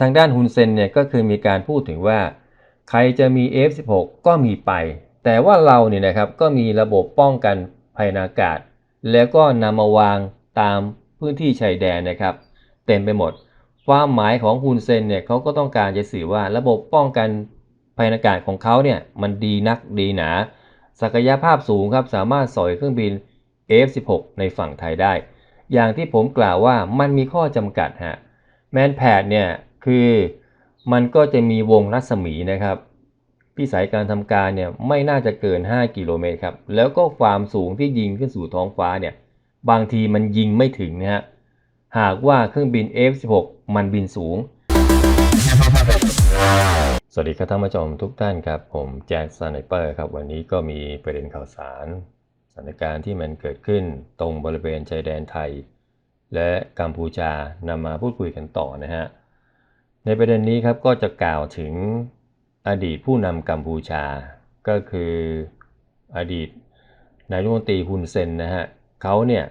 ทางด้านฮุนเซนเนี่ยก็คือมีการพูดถึงว่า ใครจะมี F16 ก็มีไป แต่ว่าเราเนี่ยนะครับก็มีระบบป้องกันภัยอากาศ แล้วก็นำมาวางตามพื้นที่ชายแดนนะครับ เต็มไปหมด ความหมายของฮุนเซนเนี่ยเขาก็ต้องการจะสื่อว่าระบบป้องกันภัยอากาศของเขาเนี่ยมันดีนักดีหนา ศักยภาพสูงครับสามารถสอยเครื่องบิน F16 ในฝั่งไทยได้ อย่างที่ผมกล่าวว่ามันมีข้อจำกัดฮะแมนแพดเนี่ย คือมันก็จะมีวงรัศมีนะครับพิสัยการทำการเนี่ยไม่น่าจะเกิน 5 กิโลเมตรครับ แล้วก็ความสูงที่ยิงขึ้นสู่ท้องฟ้าเนี่ยบางทีมันยิงไม่ถึงนะฮะหากว่าเครื่องบิน F16 มันบินสูง สวัสดีครับท่านผู้ชมทุกท่านครับ ผมแจ็คสไนเปอร์ครับ วันนี้ก็มีประเด็นข่าวสาร สถานการณ์ที่มันเกิดขึ้นตรงบริเวณชายแดนไทย และกัมพูชานำมาพูดคุยกันต่อนะฮะ ในประเด็นนี้ครับก็จะกล่าวถึงอดีตผู้นำกัมพูชา ก็คืออดีตนายรัฐมนตรีฮุนเซนนะฮะเขาเนี่ย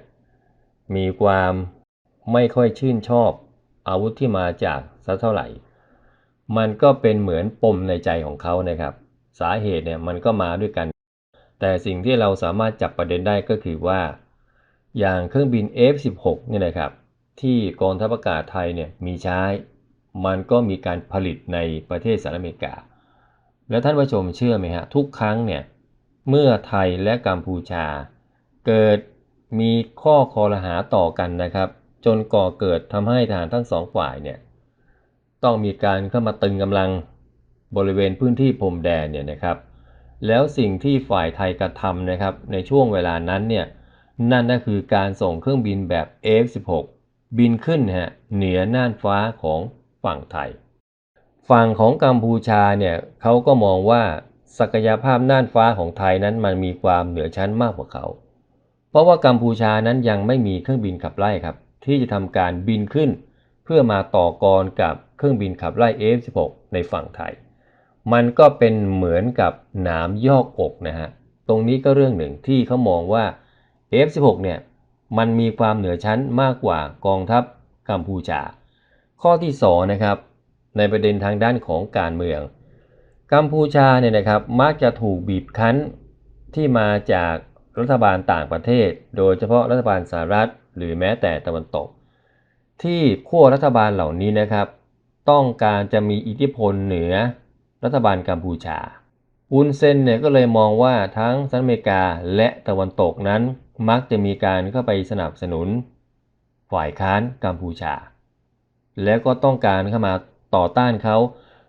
มีความไม่ค่อยชื่นชอบอาวุธที่มาจากสักเท่าไหร่ มันก็เป็นเหมือนปมในใจของเขานะครับ สาเหตุเนี่ยมันก็มาด้วยกัน แต่สิ่งที่เราสามารถจับประเด็นได้ก็คือว่า อย่างเครื่องบิน F16 เนี่ยนะครับ ที่กองทัพอากาศไทยเนี่ยมีใช้ มันก็มีการผลิตในประเทศสหรัฐอเมริกา แล้วท่านผู้ชมเชื่อไหมฮะ ทุกครั้งเนี่ย เมื่อไทยและกัมพูชา เกิดมีข้อคอรหาต่อกันนะครับ จนก่อเกิดทำให้ทหารทั้งสองฝ่ายเนี่ย ต้องมีการเข้ามาตึงกำลังบริเวณพื้นที่พรมแดนเนี่ยนะครับ แล้วสิ่งที่ฝ่ายไทยกระทำนะครับ ในช่วงเวลานั้นเนี่ยนั่นก็คือการส่งเครื่องบินแบบ F16 บินขึ้นฮะเหนือน่านฟ้าของ ฝั่งไทย ฝั่งของกัมพูชาเนี่ยเขาก็มองว่าศักยภาพน่านฟ้าของไทยนั้นมันมีความเหนือชั้นมากกว่าเขา เพราะว่ากัมพูชานั้นยังไม่มีเครื่องบินขับไล่ครับ ที่จะทำการบินขึ้น เพื่อมาต่อกรกับเครื่องบินขับไล่ F16 ในฝั่งไทย มันก็เป็นเหมือนกับหนามยอกอกนะฮะ ตรงนี้ก็เรื่องหนึ่งที่เขามองว่า F16 เนี่ยมันมีความเหนือชั้นมากกว่ากองทัพกัมพูชา ข้อที่2นะครับในประเด็นทางด้านของการเมือง กัมพูชาเนี่ยนะครับมักจะถูกบีบคั้นที่มาจากรัฐบาลต่างประเทศ โดยเฉพาะรัฐบาลสหรัฐ หรือแม้แต่ตะวันตก ที่ขั้วรัฐบาลเหล่านี้นะครับ ต้องการจะมีอิทธิพลเหนือรัฐบาลกัมพูชาอุนเซนเนี่ยก็เลยมองว่าทั้งสหรัฐอเมริกาและตะวันตกนั้นมักจะมีการเข้าไปสนับสนุน ฝ่ายค้านกัมพูชา แล้วก็ต้องการเข้ามาต่อต้านเขา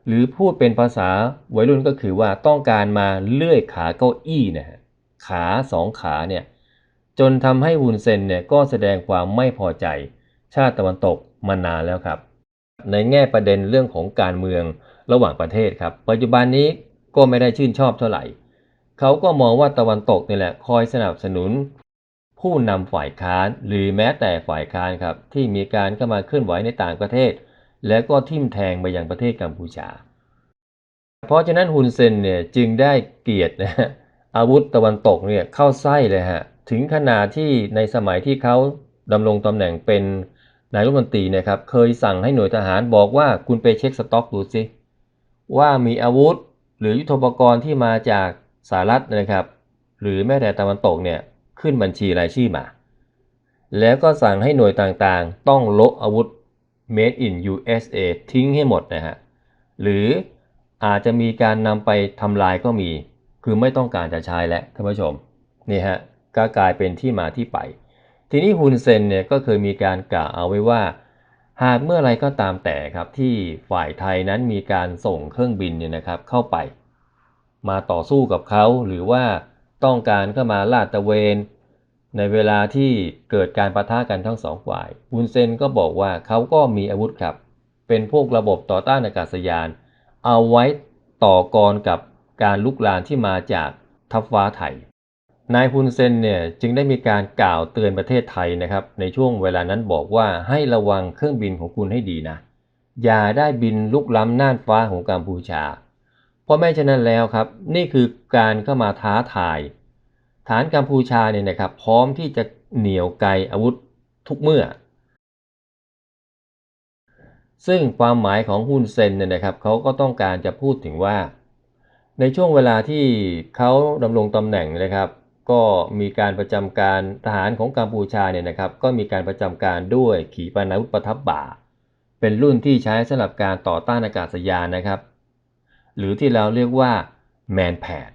หรือพูดเป็นภาษาวัยรุ่นก็คือว่าต้องการมาเลื่อยขาเก้าอี้นะฮะขาสองขาเนี่ยจนทำให้วุนเซนเนี่ยก็แสดงความไม่พอใจชาติตะวันตกมานานแล้วครับ ในแง่ประเด็นเรื่องของการเมืองระหว่างประเทศครับ ปัจจุบันนี้ก็ไม่ได้ชื่นชอบเท่าไหร่ เขาก็มองว่าตะวันตกนี่แหละคอยสนับสนุน ผู้นำฝ่ายค้าน หรือแม้แต่ฝ่ายค้านครับที่มีการเข้ามาเคลื่อนไหวในต่างประเทศ แล้วก็ทิ่มแทงไปยังประเทศกัมพูชา เพราะฉะนั้นฮุนเซนเนี่ยจึงได้เกียรตินะฮะอาวุธตะวันตกเนี่ยเข้าไส้เลยฮะถึงขนาดที่ในสมัยที่เขาดำรงตำแหน่งเป็นนายรัฐมนตรีนะครับเคยสั่งให้หน่วยทหารบอกว่าคุณไปเช็คสต็อกดูสิว่ามีอาวุธหรือยุทโธปกรณ์ที่มาจากสหรัฐนะครับ หรือแม้แต่ตะวันตกเนี่ย ขึ้นบัญชีรายชื่อมา แล้วก็สั่งให้หน่วยต่างๆ ต้องลบอาวุธ made in USA ทิ้งให้หมดนะฮะ หรืออาจจะมีการนำไปทำลายก็มี คือไม่ต้องการจะใช้แล้วท่านผู้ชม นี่ฮะก็กลายเป็นที่มาที่ไป ทีนี้ฮุนเซนเนี่ยก็เคยมีการกล่าวเอาไว้ว่า หากเมื่อไรก็ตามแต่ครับที่ฝ่ายไทยนั้นมีการส่งเครื่องบินเนี่ยนะครับเข้าไป มาต่อสู้กับเขาหรือว่าต้องการเข้ามาลาดตะเวน ในเวลาที่เกิดการประทะกันทั้งสองฝ่ายฮุนเซนก็บอกว่าเขาก็มีอาวุธครับ เป็นพวกระบบต่อต้านอากาศยาน เอาไว้ต่อกรกับการลุกลามที่มาจากทัพฟ้าไทย นายฮุนเซนเนี่ยจึงได้มีการกล่าวเตือนประเทศไทยนะครับ ในช่วงเวลานั้นบอกว่าให้ระวังเครื่องบินของคุณให้ดีนะ อย่าได้บินลุกล้ำน่านฟ้าของกัมพูชา เพราะไม่เช่นนั้นแล้วครับ นี่คือการเข้ามาท้าทาย ฐานกัมพูชาเนี่ยนะครับพร้อมที่จะเหนี่ยวไกอาวุธทุกเมื่อ ซึ่งความหมายของฮุนเซนเนี่ยนะครับเขาก็ต้องการจะพูดถึงว่า ในช่วงเวลาที่เขาดำรงตำแหน่งนะครับ ก็มีการประจำการทหารของกัมพูชาเนี่ยนะครับ ก็มีการประจำการด้วยขีปนาวุธประทับบ่า เป็นรุ่นที่ใช้สำหรับการต่อต้านอากาศยานนะครับ หรือที่เราเรียกว่าแมนแพด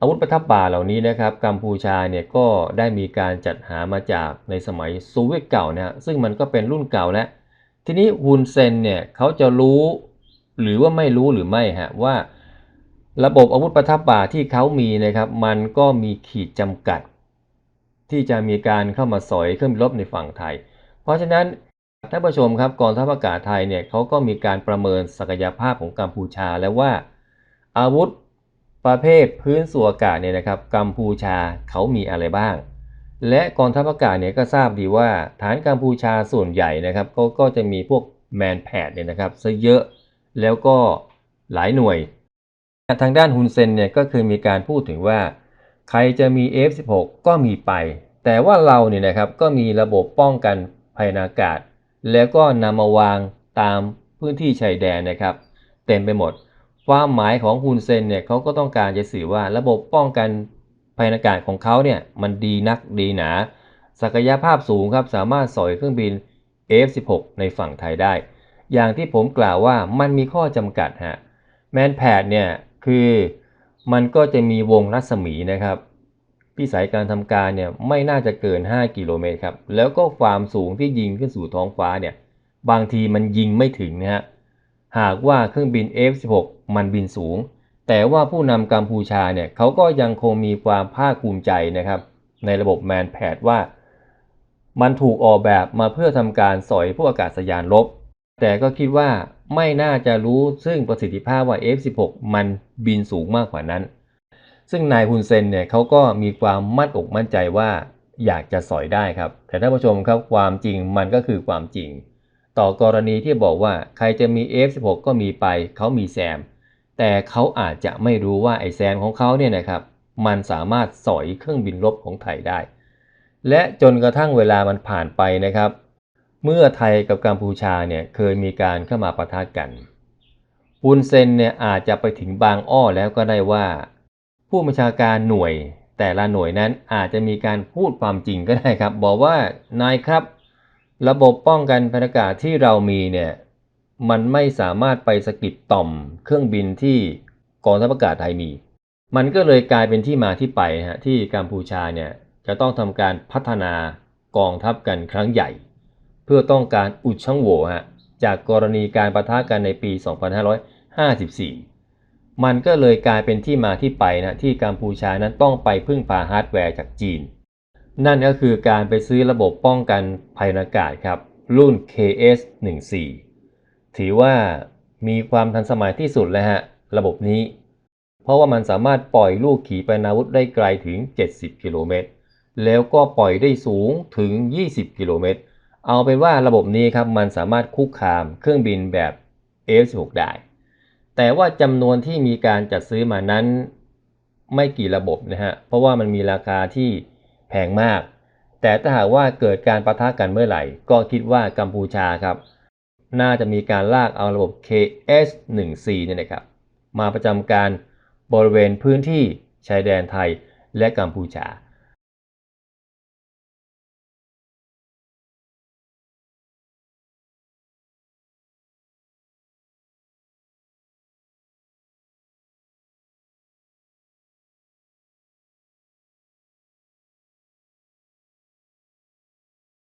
อาวุธประทับบ่าเหล่านี้นะครับกัมพูชาเนี่ยก็ได้มีการจัดหามาจากในสมัยโซเวียตเก่านะฮะซึ่งมันก็เป็นรุ่นเก่าแล้วทีนี้ฮุนเซนเนี่ยเขาจะรู้หรือว่าไม่รู้หรือไม่ฮะว่า ระบบอาวุธประทับบ่าที่เขามีนะครับมันก็มีขีดจำกัด ที่จะมีการเข้ามาสอยเครื่องบินรบในฝั่งไทย เพราะฉะนั้นท่านผู้ชมครับกองทัพอากาศไทยเนี่ยเขาก็มีการประเมินศักยภาพของกัมพูชาแล้วว่า อาวุธ ประเภทพื้นสู่อากาศเนี่ยนะครับกัมพูชาเขามีอะไรบ้าง และกองทัพอากาศเนี่ยก็ทราบดีว่าฐานกัมพูชาส่วนใหญ่นะครับเขาก็จะมีพวกแมนแพดเนี่ยนะครับซะเยอะแล้วก็หลายหน่วย ทางด้านฮุนเซนเนี่ยก็คือมีการพูดถึงว่า ใครจะมี F16 ก็มีไป แต่ว่าเราเนี่ยนะครับก็มีระบบป้องกันภัยอากาศ แล้วก็นำมาวางตามพื้นที่ชายแดนนะครับ เต็มไปหมด ความหมายของฮุนเซนเนี่ยเขาก็ต้องการจะสื่อว่าระบบป้องกันภัยอากาศของเขาเนี่ยมันดีนักดีหนา ศักยภาพสูงครับสามารถสอยเครื่องบิน F16 ในฝั่งไทยได้ อย่างที่ผมกล่าวว่ามันมีข้อจำกัดฮะแมนแพดเนี่ยคือมันก็จะมีวงรัศมีนะครับพิสัยการทำการเนี่ยไม่น่าจะเกิน 5 กิโลเมตรครับแล้วก็ความสูงที่ยิงขึ้นสู่ท้องฟ้าเนี่ยบางทีมันยิงไม่ถึงนะฮะ หากว่าเครื่องบิน F16 มันบินสูง แต่ว่าผู้นำกัมพูชาเนี่ยเขาก็ยังคงมีความภาคภูมิใจนะครับ ในระบบแมนแพดว่า มันถูกออกแบบมาเพื่อทำการสอยพวกอากาศยานลบ แต่ก็คิดว่าไม่น่าจะรู้ซึ่งประสิทธิภาพว่า F16 มันบินสูงมากกว่านั้น ซึ่งนายฮุนเซนเนี่ยเขาก็มีความมั่นอกมั่นใจว่าอยากจะสอยได้ครับ แต่ท่านผู้ชมครับความจริงมันก็คือความจริง ต่อกรณีที่บอกว่าใครจะมี F16 ก็มีไป เขามีแซม แต่เขาอาจจะไม่รู้ว่าไอแซมของเขาเนี่ยนะครับ มันสามารถสอยเครื่องบินรบของไทยได้ และจนกระทั่งเวลามันผ่านไปนะครับ เมื่อไทยกับกัมพูชาเนี่ยเคยมีการเข้ามาปะทะกันฮุนเซนเนี่ยอาจจะไปถึงบางอ้อแล้วก็ได้ว่า ผู้บัญชาการหน่วยแต่ละหน่วยนั้นอาจจะมีการพูดความจริงก็ได้ครับ บอกว่านายครับ ระบบป้องกันภัยอากาศที่เรามีเนี่ยมันไม่สามารถไปสกิดต่อมเครื่องบินที่กองทัพอากาศไทยมี มันก็เลยกลายเป็นที่มาที่ไปฮะที่กัมพูชาเนี่ยจะต้องทำการพัฒนากองทัพกันครั้งใหญ่ เพื่อต้องการอุดช่องโหว่ฮะจากกรณีการประทะกันในปี 2554 มันก็เลยกลายเป็นที่มาที่ไปนะที่กัมพูชานั้นต้องไปพึ่งพาฮาร์ดแวร์จากจีน นั่นก็คือการไปซื้อระบบป้องกันภัยอากาศครับ รุ่น KS14 ถือว่ามีความทันสมัยที่สุดเลยฮะ ระบบนี้ เพราะว่ามันสามารถปล่อยลูกขีปนาวุธได้ไกลถึง 70 กิโลเมตร แล้วก็ปล่อยได้สูงถึง 20 กิโลเมตร เอาเป็นว่าระบบนี้ครับ มันสามารถคุกคามเครื่องบินแบบ F16 ได้ แต่ว่าจำนวนที่มีการจัดซื้อมานั้นไม่กี่ระบบนะฮะ เพราะว่ามันมีราคาที่ แพงมาก แต่ถ้าหากว่าเกิดการประทะกันเมื่อไหร่ ก็คิดว่ากัมพูชาครับ น่าจะมีการลากเอาระบบ KS-1C เนี่ยนะครับ มาประจำการบริเวณพื้นที่ชายแดนไทยและกัมพูชา